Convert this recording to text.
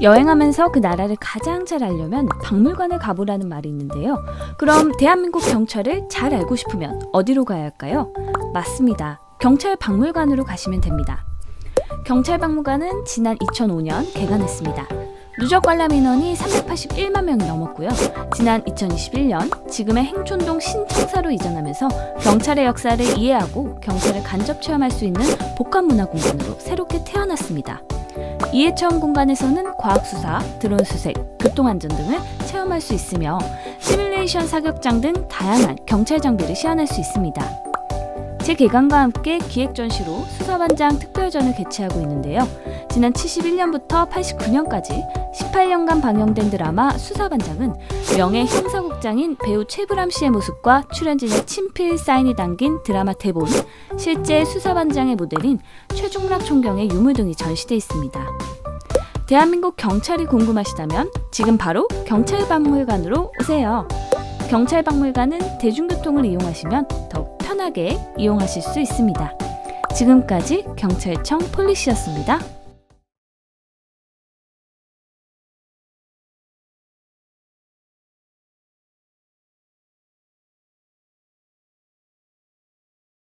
여행하면서 그 나라를 가장 잘 알려면 박물관을 가보라는 말이 있는데요. 그럼 대한민국 경찰을 잘 알고 싶으면 어디로 가야 할까요? 맞습니다. 경찰 박물관으로 가시면 됩니다. 경찰 박물관은 지난 2005년 개관했습니다. 누적 관람 인원이 381만 명이 넘었고요. 지난 2021년 지금의 행촌동 신청사로 이전하면서 경찰의 역사를 이해하고 경찰을 간접 체험할 수 있는 복합문화공간으로 새롭게 태어났습니다. 이해체험 공간에서는 과학수사, 드론 수색, 교통안전 등을 체험할 수 있으며 시뮬레이션 사격장 등 다양한 경찰 장비를 시연할 수 있습니다. 재개관과 함께 기획 전시로 수사반장 특별전을 개최하고 있는데요. 지난 71년부터 89년까지 18년간 방영된 드라마 수사반장은 명예 형사국장인 배우 최불암 씨의 모습과 출연진의 친필 사인이 담긴 드라마 대본, 실제 수사반장의 모델인 최중락 총경의 유물 등이 전시돼 있습니다. 대한민국 경찰이 궁금하시다면 지금 바로 경찰박물관으로 오세요. 경찰박물관은 대중교통을 이용하시면 더욱 편하게 이용하실 수 있습니다. 지금까지 경찰청 폴리시였습니다.